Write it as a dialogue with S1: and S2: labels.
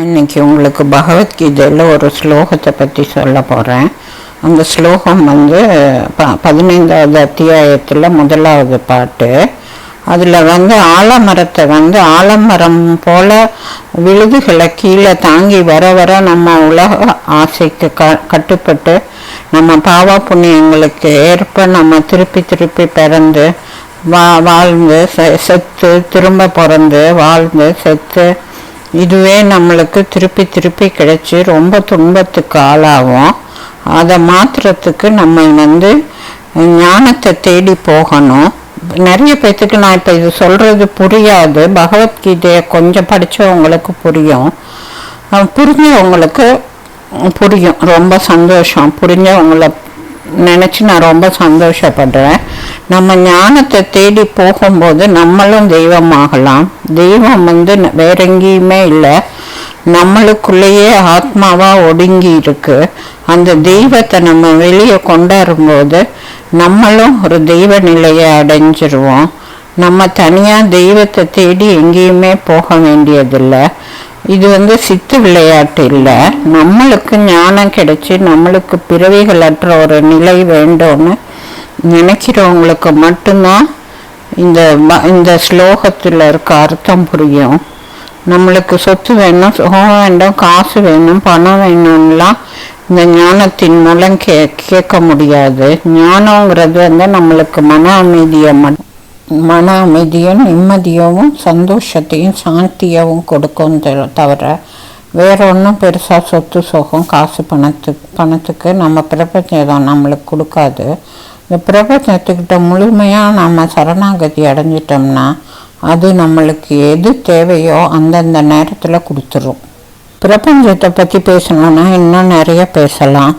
S1: நான் இன்னைக்கு உங்களுக்கு பகவத்கீதையில் ஒரு ஸ்லோகத்தை பற்றி சொல்ல போகிறேன் அந்த ஸ்லோகம் வந்து ப பதினைந்தாவது அத்தியாயத்தில் முதலாவது பாட்டு. அதில் வந்து ஆலமரத்தை வந்து ஆலமரம் போல விழுதுகளை கீழே தாங்கி வர வர நம்ம உலக ஆசைக்கு க கட்டுப்பட்டு நம்ம பாவ புண்ணியங்களுக்கு ஏற்ப நம்ம திருப்பி திருப்பி பிறந்து வா வாழ்ந்து செ- செத்து திரும்ப பிறந்து வாழ்ந்து செத்து இதுவே நம்மளுக்கு திருப்பி திருப்பி கிடைச்சி ரொம்ப துன்பத்துக்கு ஆளாகும். அதை மாத்துறதுக்கு நம்ம வந்து ஞானத்தை தேடி போகணும். நிறைய பேர்த்துக்கு நான் இப்போ இது சொல்கிறது புரியாது. பகவத்கீதையை கொஞ்சம் படித்தவங்களுக்கு புரியும். புரிஞ்சவங்களுக்கு புரியும். ரொம்ப சந்தோஷம். புரிஞ்சவங்களை நினச்சி நான் ரொம்ப சந்தோஷப்படுறேன். நம்ம ஞானத்தை தேடி போகும்போது நம்மளும் தெய்வமாகலாம். தெய்வம் வந்து வேற எங்கேயுமே இல்லை. நம்மளுக்குள்ளேயே ஆத்மாவாக ஒடுங்கி இருக்கு. அந்த தெய்வத்தை நம்ம வெளியே கொண்டாடும்போது நம்மளும் ஒரு தெய்வ நிலையை அடைஞ்சிருவோம். நம்ம தனியாக தெய்வத்தை தேடி எங்கேயுமே போக வேண்டியதில்லை. இது வந்து சித்து விளையாட்டு இல்லை. நம்மளுக்கு ஞானம் கிடைச்சி நம்மளுக்கு பிறவிகள் அற்ற ஒரு நிலை வேண்டும்னு நினைக்கிறவங்களுக்கு மட்டும்தான் இந்த இந்த ஸ்லோகத்தில் இருக்க அர்த்தம் புரியும். நம்மளுக்கு சொத்து வேணும் சுகம் வேண்டும் காசு வேணும் பணம் வேணும்லாம் இந்த ஞானத்தின் மூலம் கே கேட்க முடியாது. ஞானங்கிறது வந்து நம்மளுக்கு மன அமைதியை மட்டும் மன அமைதியும் நிம்மதியவும் சந்தோஷத்தையும் சாந்தியாகவும் கொடுக்கும் த- தவிர வேற ஒன்றும் பெருசாக சொத்து சுகம் காசு பணத்துக்கு பணத்துக்கு நம்ம பிரபஞ்சம் நம்மளுக்கு கொடுக்காது. இந்த பிரபஞ்சத்துக்கிட்ட முழுமையாக நம்ம சரணாகதி அடைஞ்சிட்டோம்னா அது நம்மளுக்கு எது தேவையோ அந்தந்த நேரத்தில் கொடுத்துரும். பிரபஞ்சத்தை பற்றி பேசணும்னா இன்னும் நிறைய பேசலாம்.